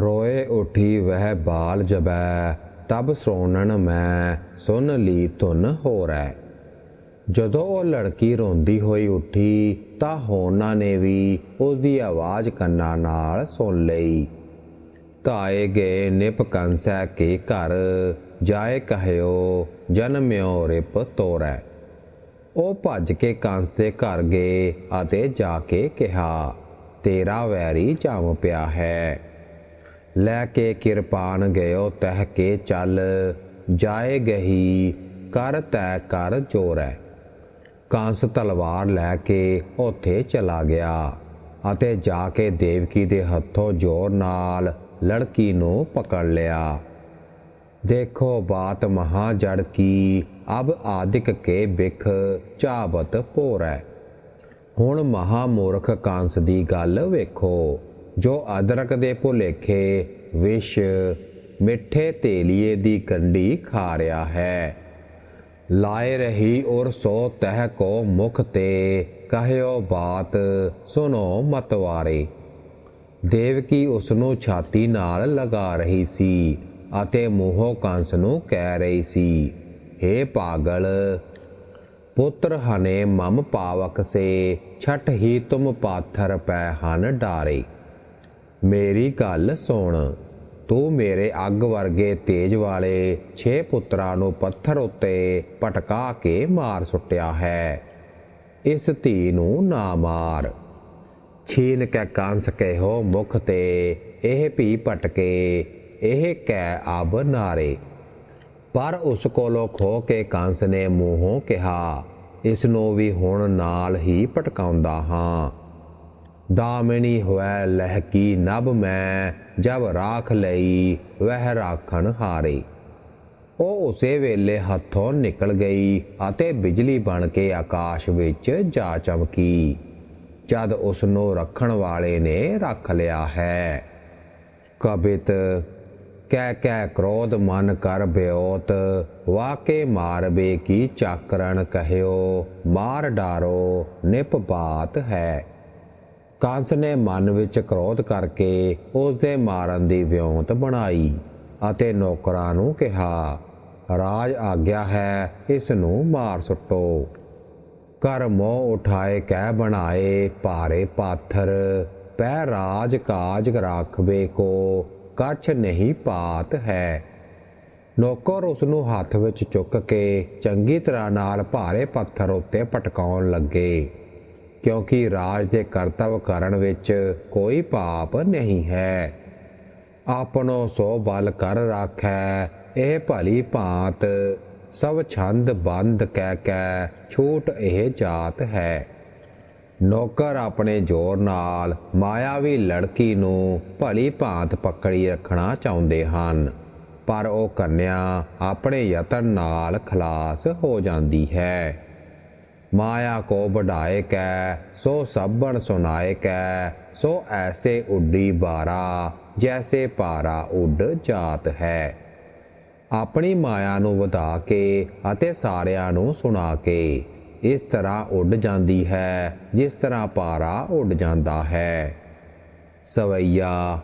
ਰੋਏ ਉਠੀ ਵਹਿ ਬਾਲ ਜਬੈ, ਤਬ ਸੋਣਨ ਮੈਂ ਸੁਨ ਲਈ ਧੁਨ ਹੋਰੈ। ਜਦੋਂ ਉਹ ਲੜਕੀ ਰੋਂਦੀ ਹੋਈ ਉੱਠੀ, ਤਾਂ ਹੋਰਨਾਂ ਨੇ ਵੀ ਉਸ ਦੀ ਆਵਾਜ਼ ਕੰਨਾਂ ਨਾਲ ਸੁਣ ਲਈ। ਤਾਏ ਗਏ ਨਿਪ ਕੰਸੈ ਕੇ ਘਰ, ਜਾਏ ਕਹਿਓ ਜਨਮਿਓ ਰਿਪ ਤੋਰੈ। ਉਹ ਭੱਜ ਕੇ ਕੰਸ ਦੇ ਘਰ ਗਏ ਅਤੇ ਜਾ ਕੇ ਕਿਹਾ, ਤੇਰਾ ਵੈਰੀ ਜੰਮ ਪਿਆ ਹੈ। ਲੈ ਕੇ ਕਿਰਪਾਨ ਗਇਓ, ਤਹਿ ਕੇ ਚੱਲ, ਜਾਏ ਗਹੀ, ਕਰ ਤੈ ਕਰ ਜੋਰੈ ਕੰਸ ਤਲਵਾਰ ਲੈ ਕੇ ਉੱਥੇ ਚਲਾ ਗਿਆ ਅਤੇ ਜਾ ਕੇ ਦੇਵਕੀ ਦੇ ਹੱਥੋਂ ਜ਼ੋਰ ਨਾਲ ਲੜਕੀ ਨੂੰ ਪਕੜ ਲਿਆ। ਦੇਖੋ ਬਾਤ ਮਹਾ ਜੜ ਕੀ, ਅਬ ਆਦਿਕ ਕੇ ਬਿਖ ਚਾਬਤ ਪੋਰੈ। ਹੁਣ ਮਹਾ ਮੂਰਖ ਕੰਸ ਦੀ ਗੱਲ ਵੇਖੋ। ਜੋ ਅਦਰਕ ਦੇ ਭੁਲੇਖੇ ਵਿਸ਼ ਮਿੱਠੇ ਤੇਲੀਏ ਦੀ ਕੰਡੀ ਖਾ ਰਿਹਾ ਹੈ। ਲਾਏ ਰਹੀ ਔਰ ਸੋ ਤਹ ਕੋ ਮੁਖ ਤੇ ਕਹਿਓ ਬਾਤ ਸੁਨੋ ਮਤਵਾਰੇ। ਦੇਵਕੀ ਉਸ ਨੂੰ ਛਾਤੀ ਨਾਲ ਲਗਾ ਰਹੀ ਸੀ ਅਤੇ ਮੂੰਹੋਂ ਕੰਸ ਨੂੰ ਕਹਿ ਰਹੀ ਸੀ हे ਪਾਗਲ, ਪੁੱਤਰ ਹਨੇ ਮਮ ਪਾਵਕ ਸੇ, ਛਟ ਹੀ ਤੁਮ ਪਾਥਰ ਪੈ ਹਨ ਡਾਰੇ। ਮੇਰੀ ਗੱਲ ਸੁਣ। ਤੂੰ ਮੇਰੇ ਅੱਗ ਵਰਗੇ ਤੇਜ ਵਾਲੇ ਛੇ ਪੁੱਤਰਾਂ ਨੂੰ ਪੱਥਰ ਉੱਤੇ ਪਟਕਾ ਕੇ ਮਾਰ ਸੁੱਟਿਆ ਹੈ। ਇਸ ਧੀ ਨੂੰ ਨਾ ਮਾਰ। ਛੀਨ ਕੇ ਕੰਸ ਕਹਿਓ ਮੁਖ ਤੇ, ਇਹ ਭੀ ਪਟਕੇ ਇਹ ਕੈ ਅਬ ਨਾਰੇ। ਪਰ ਉਸ ਕੋਲੋਂ ਖੋ ਕੇ ਕੰਸ ਨੇ ਮੂੰਹੋਂ ਕਿਹਾ, ਇਸ ਨੂੰ ਵੀ ਹੁਣ ਨਾਲ ਹੀ ਪਟਕਾਉਂਦਾ ਹਾਂ। ਦਾਮਣੀ ਹੋਇ ਲਹਿਕੀ ਨਭ ਮੈਂ, ਜਬ ਰਾਖ ਲਈ ਵਹਿ ਰਾਖਣ ਹਾਰੇ। ਉਹ ਉਸੇ ਵੇਲੇ ਹੱਥੋਂ ਨਿਕਲ ਗਈ ਅਤੇ ਬਿਜਲੀ ਬਣ ਕੇ ਆਕਾਸ਼ ਵਿੱਚ ਜਾ ਚਮਕੀ। ਜਦ ਉਸ ਨੂੰ ਰੱਖਣ ਵਾਲੇ ਨੇ ਰੱਖ ਲਿਆ ਹੈ। ਕਬਿਤ, ਕਹਿ ਕਹਿ ਕ੍ਰੋਧ ਮਨ ਕਰ ਬਿਓਤ ਵਾਕੇ ਮਾਰਬੇ ਕੀ ਚਾਕਰਣ ਕਹਿਓ, ਮਾਰ ਡਾਰੋ ਨਿਪਪਾਤ ਹੈ। ਕੰਸ ਨੇ ਮਨ ਵਿੱਚ ਕ੍ਰੋਧ ਕਰਕੇ ਉਸ ਦੇ ਮਾਰਨ ਦੀ ਵਿਉਂਤ ਬਣਾਈ ਅਤੇ ਨੌਕਰਾਂ ਨੂੰ ਕਿਹਾ, ਰਾਜ ਆਗਿਆ ਹੈ, ਇਸ ਨੂੰ ਮਾਰ ਸੁੱਟੋ। ਕਰ ਮੋਹ ਉਠਾਏ, ਕਹਿ ਬਣਾਏ, ਭਾਰੇ ਪਾਥਰ, ਪੈ ਰਾਜ ਕਾਜ ਰਾਖਵੇ ਕੋ, ਕੱਛ ਨਹੀਂ ਪਾਤ ਹੈ। ਨੌਕਰ ਉਸ ਨੂੰ ਹੱਥ ਵਿੱਚ ਚੁੱਕ ਕੇ ਚੰਗੀ ਤਰ੍ਹਾਂ ਨਾਲ ਭਾਰੇ ਪੱਥਰ ਉੱਤੇ ਪਟਕਾਉਣ ਲੱਗੇ। ਕਿਉਂਕਿ ਰਾਜ ਦੇ ਕਰਤੱਵ ਕਰਨ ਵਿੱਚ ਕੋਈ ਪਾਪ ਨਹੀਂ ਹੈ। ਆਪਣੋ ਸੋ ਬਲ ਕਰ ਰਾਖੈ, ਇਹ ਭਲੀ ਭਾਂਤ, ਸਭ ਛੰਦ ਬੰਦ ਕਹਿ ਕੈ ਛੂਟ ਇਹ ਜਾਤ ਹੈ। ਨੌਕਰ ਆਪਣੇ ਜ਼ੋਰ ਨਾਲ ਮਾਇਆਵੀ ਲੜਕੀ ਨੂੰ ਭਲੀ ਭਾਂਤ ਪਕੜੀ ਰੱਖਣਾ ਚਾਹੁੰਦੇ ਹਨ। ਪਰ ਉਹ ਕੰਨਿਆ ਆਪਣੇ ਯਤਨ ਨਾਲ ਖਲਾਸ ਹੋ ਜਾਂਦੀ ਹੈ। ਮਾਇਆ ਕੋ ਵਢਾਏ ਕੈ, ਸੋ ਸਭਣ ਸੁਨਾਏ ਕੈ, ਸੋ ਐਸੇ ਉੱਡੀ ਬਾਰਾ, ਜੈਸੇ ਪਾਰਾ ਉੱਡ ਜਾਤ ਹੈ। ਆਪਣੀ ਮਾਇਆ ਨੂੰ ਵਧਾ ਕੇ ਅਤੇ ਸਾਰਿਆਂ ਨੂੰ ਸੁਣਾ ਕੇ, ਇਸ ਤਰ੍ਹਾਂ ਉੱਡ ਜਾਂਦੀ ਹੈ, ਜਿਸ ਤਰ੍ਹਾਂ ਪਾਰਾ ਉੱਡ ਜਾਂਦਾ ਹੈ। ਸਵਈਆ,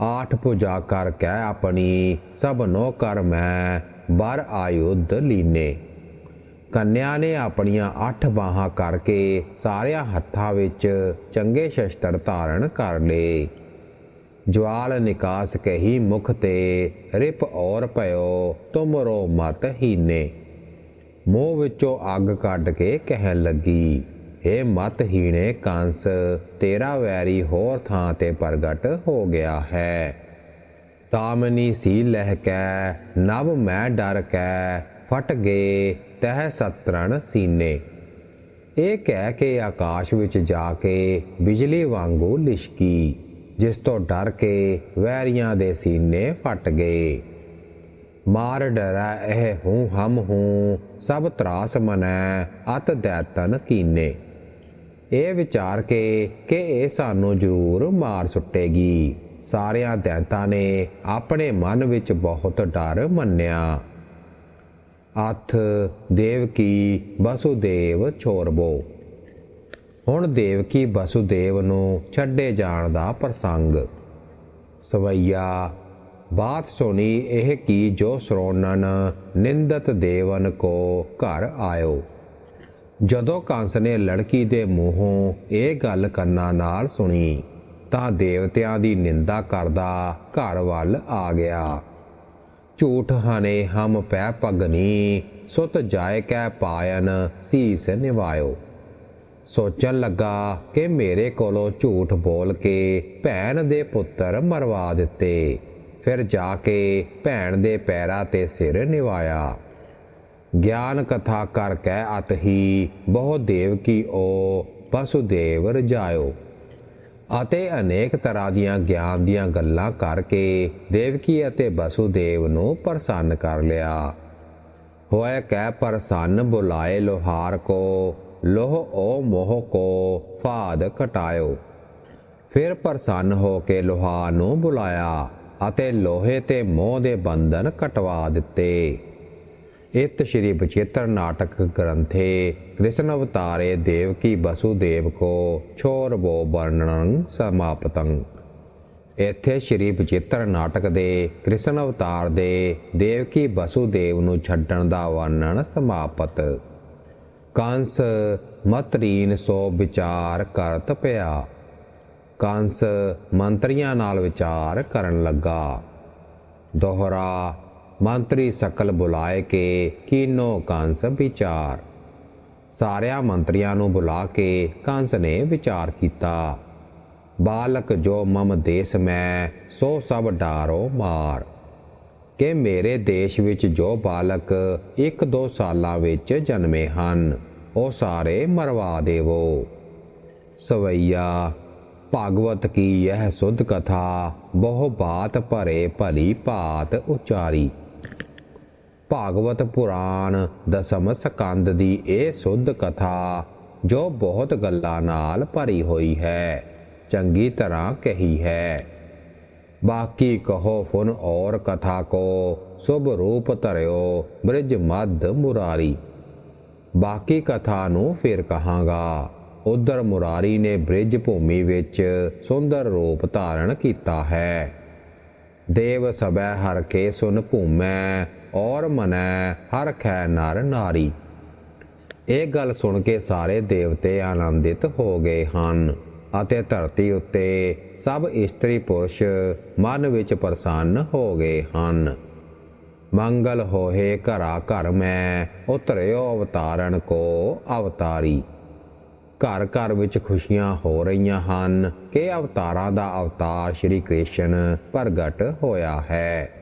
ਆਠ ਪੂਜਾ ਕਰ ਕੈ ਆਪਣੀ ਸਭ ਨੋ ਕਰ ਮੈਂ, ਬਰ ਆਯੁਧ ਲੀਨੇ। ਕੰਨਿਆ ਨੇ ਆਪਣੀਆਂ ਅੱਠ ਬਾਹਾਂ ਕਰਕੇ ਸਾਰਿਆਂ ਹੱਥਾਂ ਵਿੱਚ ਚੰਗੇ ਸ਼ਸਤਰ ਧਾਰਨ ਕਰ ਲਏ। ਜਵਾਲ ਨਿਕਾਸ ਕਹੀ ਮੁਖ ਤੇ, ਰਿਪ ਔਰ ਭਇਓ, ਤੁਮਰੋ ਮਤ ਹੀਨੇ। ਮੂੰਹ ਵਿੱਚੋਂ ਅੱਗ ਕੱਢ ਕੇ ਕਹਿਣ ਲੱਗੀ ਏ ਮਤ ਹੀਣੇ ਕੰਸ, ਤੇਰਾ ਵੈਰੀ ਹੋਰ ਥਾਂ ਤੇ ਪ੍ਰਗਟ ਹੋ ਗਿਆ ਹੈ। ਤਾਮਨੀ ਸੀ ਲਹਿ ਕੈ ਨਭ ਮੈਂ ਡਰ ਕੈ ਫਟ ਗਏ, ਤਹਿ ਸਤਰਣ ਸੀਨੇ। ਇਹ ਕਹਿ ਕੇ ਆਕਾਸ਼ ਵਿੱਚ ਜਾ ਕੇ ਬਿਜਲੀ ਵਾਂਗੂ ਲਿਸ਼ਕੀ, ਜਿਸ ਤੋਂ ਡਰ ਕੇ ਵੈਰੀਆਂ ਦੇ ਸੀਨੇ ਫਟ ਗਏ। ਮਾਰ ਡਰੈ ਇਹ ਹੂੰ ਹਮ ਹੂੰ, ਸਭ ਤਰਾਸ ਮਨੈ ਅਤ ਦੈਤਨ ਕੀਨੇ। ਇਹ ਵਿਚਾਰ ਕੇ ਕਿ ਇਹ ਸਾਨੂੰ ਜ਼ਰੂਰ ਮਾਰ ਸੁੱਟੇਗੀ। ਸਾਰਿਆਂ ਦੈਂਤਾਂ ਨੇ ਆਪਣੇ ਮਨ ਵਿੱਚ ਬਹੁਤ ਡਰ ਮੰਨਿਆ। ਅਥ ਦੇਵਕੀ ਵਸੁਦੇਵ ਛੋਰਬੋ ਹੁਣ ਦੇਵਕੀ ਵਸੁਦੇਵ ਨੂੰ ਛੱਡੇ ਜਾਣ ਦਾ ਪ੍ਰਸੰਗ। ਸਵਈਆ, ਬਾਤ ਸੁਣੀ ਇਹ ਕੀ ਜੋ ਸ਼੍ਰੋਣਨ ਨਿੰਦਤ ਦੇਵਨ ਕੋ ਘਰ ਆਇਓ। ਜਦੋਂ ਕੰਸ ਨੇ ਲੜਕੀ ਦੇ ਮੂੰਹੋਂ ਇਹ ਗੱਲ ਕੰਨਾਂ ਨਾਲ ਸੁਣੀ, ਤਾਂ ਦੇਵਤਿਆਂ ਦੀ ਨਿੰਦਾ ਕਰਦਾ ਘਰ ਵੱਲ ਆ ਗਿਆ। ਝੂਠ ਹਨੇ ਹਮ ਪੈ ਪਗਨੀ ਸੁਤ ਜਾਏ ਕੈ ਪਾਇਨ, ਸੀਸ ਨਿਵਾਇਓ। ਸੋਚਣ ਲੱਗਾ ਕਿ ਮੇਰੇ ਕੋਲੋਂ ਝੂਠ ਬੋਲ ਕੇ ਭੈਣ ਦੇ ਪੁੱਤਰ ਮਰਵਾ ਦਿੱਤੇ। ਫਿਰ ਜਾ ਕੇ ਭੈਣ ਦੇ ਪੈਰਾਂ ਤੇ ਸਿਰ ਨਿਵਾਇਆ। ਗਿਆਨ ਕਥਾ ਕਰ ਕਹਿ ਅਤ ਹੀ, ਬਹੁ ਦੇਵ ਕੀ ਓ ਵਸੁਦੇਵ ਰਜਾਇਓ। ਅਤੇ ਅਨੇਕ ਤਰ੍ਹਾਂ ਦੀਆਂ ਗਿਆਨ ਦੀਆਂ ਗੱਲਾਂ ਕਰਕੇ ਦੇਵਕੀ ਅਤੇ ਵਸੁਦੇਵ ਨੂੰ ਪ੍ਰਸੰਨ ਕਰ ਲਿਆ। ਹੋਏ ਕਹਿ ਪ੍ਰਸੰਨ ਬੁਲਾਏ ਲੋਹਾਰ ਕੋ, ਲੋਹ ਓ ਮੋਹ ਕੋ ਫਾਦ ਕਟਾਇਓ ਫਿਰ ਪ੍ਰਸੰਨ ਹੋ ਕੇ ਲੋਹਾ ਨੂੰ ਬੁਲਾਇਆ ਅਤੇ ਲੋਹੇ ਤੇ ਮੋਹ ਦੇ ਬੰਧਨ ਕਟਵਾ ਦਿੱਤੇ। ਇਤ ਸ਼੍ਰੀ ਬਚਿੱਤਰ ਨਾਟਕ ਗ੍ਰੰਥੇ ਕ੍ਰਿਸ਼ਨ ਅਵਤਾਰੇ ਦੇਵਕੀ ਵਸੁਦੇਵ ਕੋ, ਛੋਰ ਬੋ ਵਰਣਨ ਸਮਾਪਤੰ। ਇੱਥੇ ਸ਼੍ਰੀ ਬਚਿੱਤਰ ਨਾਟਕ ਦੇ ਕ੍ਰਿਸ਼ਨ ਅਵਤਾਰ ਦੇ ਦੇਵਕੀ ਵਸੁਦੇਵ ਨੂੰ ਛੱਡਣ ਦਾ ਵਰਣਨ ਸਮਾਪਤ। ਕੰਸ, ਮਤਰੀਨ ਸੋ ਵਿਚਾਰ ਕਰਤ ਪਿਆ। ਕੰਸ, ਮੰਤਰੀਆਂ ਨਾਲ ਵਿਚਾਰ ਕਰਨ ਲੱਗਾ। ਦੋਹਰਾ ਮੰਤਰੀ ਸਕਲ ਬੁਲਾਏ ਕੇ ਕੀਨੋ ਕੰਸ ਵਿਚਾਰ। ਸਾਰਿਆਂ ਮੰਤਰੀਆਂ ਨੂੰ ਬੁਲਾ ਕੇ ਕੰਸ ਨੇ ਵਿਚਾਰ ਕੀਤਾ। ਬਾਲਕ ਜੋ ਮਮ ਦੇਸ ਮੈਂ, ਸੋ ਸਭ ਡਾਰੋ ਮਾਰ। ਕਿ ਮੇਰੇ ਦੇਸ਼ ਵਿੱਚ ਜੋ ਬਾਲਕ ਇੱਕ ਦੋ ਸਾਲਾਂ ਵਿੱਚ ਜਨਮੇ ਹਨ, ਉਹ ਸਾਰੇ ਮਰਵਾ ਦੇਵੋ। ਸਵਈਆ, ਭਾਗਵਤ ਕੀ ਇਹ ਸੁਧ ਕਥਾ, ਬਹੁ ਬਾਤ ਭਰੇ ਭਲੀ ਭਾਤ ਉਚਾਰੀ। ਭਾਗਵਤ ਪੁਰਾਣ ਦਸਮ ਸਕੰਦ ਦੀ ਇਹ ਸੁੱਧ ਕਥਾ ਜੋ ਬਹੁਤ ਗੱਲਾਂ ਨਾਲ ਭਰੀ ਹੋਈ ਹੈ, ਚੰਗੀ ਤਰ੍ਹਾਂ ਕਹੀ ਹੈ। ਬਾਕੀ ਕਹੋ ਫੁਨ ਔਰ ਕਥਾ ਕੋ, ਸੁਭ ਰੂਪ ਧਰਿਓ ਬ੍ਰਿਜ ਮਦ ਮੁਰਾਰੀ। ਬਾਕੀ ਕਥਾ ਨੂੰ ਫਿਰ ਕਹਾਂਗਾ, ਉਧਰ ਮੁਰਾਰੀ ਨੇ ਬ੍ਰਿਜ ਭੂਮੀ ਵਿੱਚ ਸੁੰਦਰ ਰੂਪ ਧਾਰਨ ਕੀਤਾ ਹੈ। ਦੇਵ ਸਭੈ ਹਰ ਕੇ ਸੁਨ ਭੂਮੈ ਔਰ ਮਨੈ ਹਰ ਖੈ ਨਰ ਨਾਰੀ। ਇਹ ਗੱਲ ਸੁਣ ਕੇ ਸਾਰੇ ਦੇਵਤੇ ਆਨੰਦਿਤ ਹੋ ਗਏ ਹਨ ਅਤੇ ਧਰਤੀ ਉੱਤੇ ਸਭ ਇਸਤਰੀ ਪੁਰਸ਼ ਮਨ ਵਿੱਚ ਪ੍ਰਸੰਨ ਹੋ ਗਏ ਹਨ। ਮੰਗਲ ਹੋਏ ਘਰਾ ਘਰ ਮੈਂ ਉਤਰਿਓ ਅਵਤਾਰਨ ਕੋ ਅਵਤਾਰੀ। ਘਰ ਘਰ ਵਿੱਚ ਖੁਸ਼ੀਆਂ ਹੋ ਰਹੀਆਂ ਹਨ ਕਿ ਅਵਤਾਰਾਂ ਦਾ ਅਵਤਾਰ ਸ਼੍ਰੀ ਕ੍ਰਿਸ਼ਨ ਪ੍ਰਗਟ ਹੋਇਆ ਹੈ।